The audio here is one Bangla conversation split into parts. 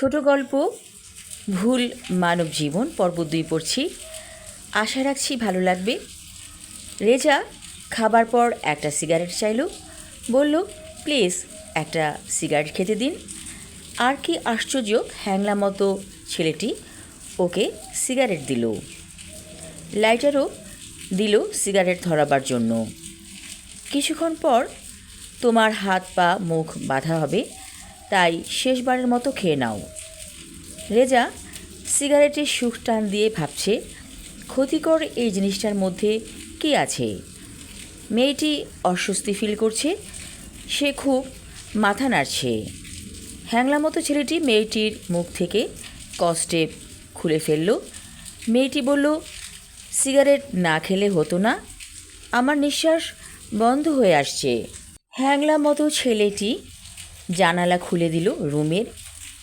ছোট গল্প, ভুল মানব জীবন, পর্ব দুই পড়ছি। আশা রাখছি ভালো লাগবে। রেজা খাবার পর একটা সিগারেট চাইলো। বলল, প্লিজ একটা সিগারেট খেতে দিন। আর কি আশ্চর্য, হ্যাংলা মতো ছেলেটি ওকে সিগারেট দিল। লাইটারও দিল সিগারেট ধরাবার জন্য। কিছুক্ষণ পর তোমার হাত পা মুখ বাঁধা হবে। তাই শেষবারের মতো খেয়ে নাও। রেজা সিগারেটের সুখ টান দিয়ে ভাবছে, ক্ষতিকর এই জিনিসটার মধ্যে কী আছে? মেয়েটি অস্বস্তি ফিল করছে, সে খুব মাথা নাড়ছে। হ্যাংলা মতো ছেলেটি মেয়েটির মুখ থেকে কষ্টে খুলে ফেলল। মেয়েটি বলল, সিগারেট না খেলে হতো না, আমার নিঃশ্বাস বন্ধ হয়ে আসছে। হ্যাংলা মতো ছেলেটি জানালা খুলে দিল রুমের।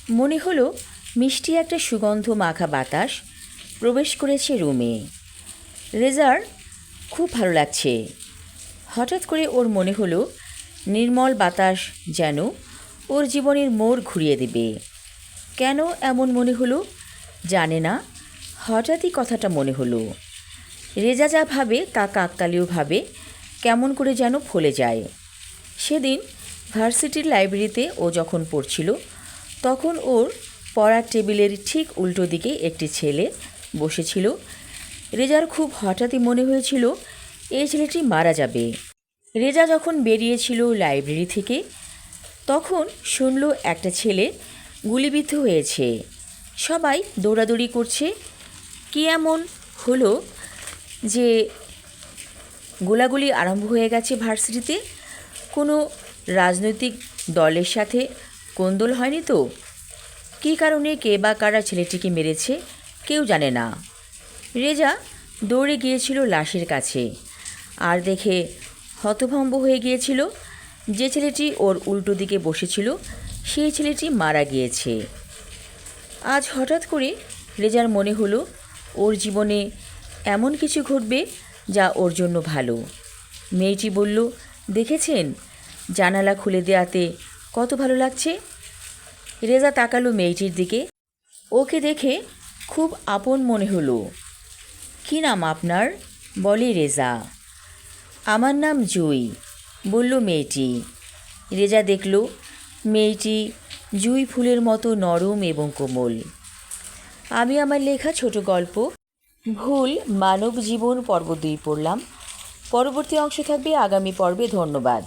মনে হলো মিষ্টি একটা সুগন্ধ মাখা বাতাস প্রবেশ করেছে রুমে। রেজার, খুব ভালো লাগছে। হঠাৎ করে ওর মনে হলো নির্মল বাতাস যেন ওর জীবনের মোড় ঘুরিয়ে দেবে। কেন এমন মনে হলো জানে না, হঠাৎই কথাটা মনে হলো। রেজা যা ভাবে তা কাকতালীয় ভাবে কেমন করে যেন ফলে যায়। সেদিন ভার্সিটির লাইব্রেরিতে ও যখন পড়ছিল, তখন ওর পড়ার টেবিলের ঠিক উল্টো দিকে একটি ছেলে বসেছিল। রেজার খুব হঠাৎই মনে হয়েছিল এই ছেলেটি মারা যাবে। রেজা যখন বেরিয়েছিল লাইব্রেরি থেকে, তখন শুনল একটা ছেলে গুলিবিদ্ধ হয়েছে। সবাই দৌড়াদৌড়ি করছে। কি এমন হলো যে গোলাগুলি আরম্ভ হয়ে গেছে ভার্সিটিতে? কোনো রাজনৈতিক দলের সাথে কোন্দল হয়নি তো? কী কারণে কে বা কারা ছেলেটিকে মেরেছে কেউ জানে না। রেজা দৌড়ে গিয়েছিল লাশের কাছে। আর দেখে হতভম্ব হয়ে গিয়েছিল যে ছেলেটি ওর উল্টো দিকে বসেছিল, সেই ছেলেটি মারা গিয়েছে। আজ হঠাৎ করে রেজার মনে হলো, ওর জীবনে এমন কিছু ঘটবে যা ওর জন্য ভালো। মেয়েটি বলল, দেখেছেন? জানালা খুলে দেওয়াতে কত ভালো লাগছে? রেজা তাকালো মেয়েটির দিকে। ওকে দেখে খুব আপন মনে হলো। কী নাম আপনার? বলে রেজা। আমার নাম জুই বলল মেয়েটি। রেজা দেখল মেয়েটি জুই ফুলের মতো নরম এবং কোমল। আমি আমার লেখা ছোট গল্প, ভুল, মানব জীবন পর্ব দুই পড়লাম। পরবর্তী অংশ থাকবে আগামী পর্বে, ধন্যবাদ।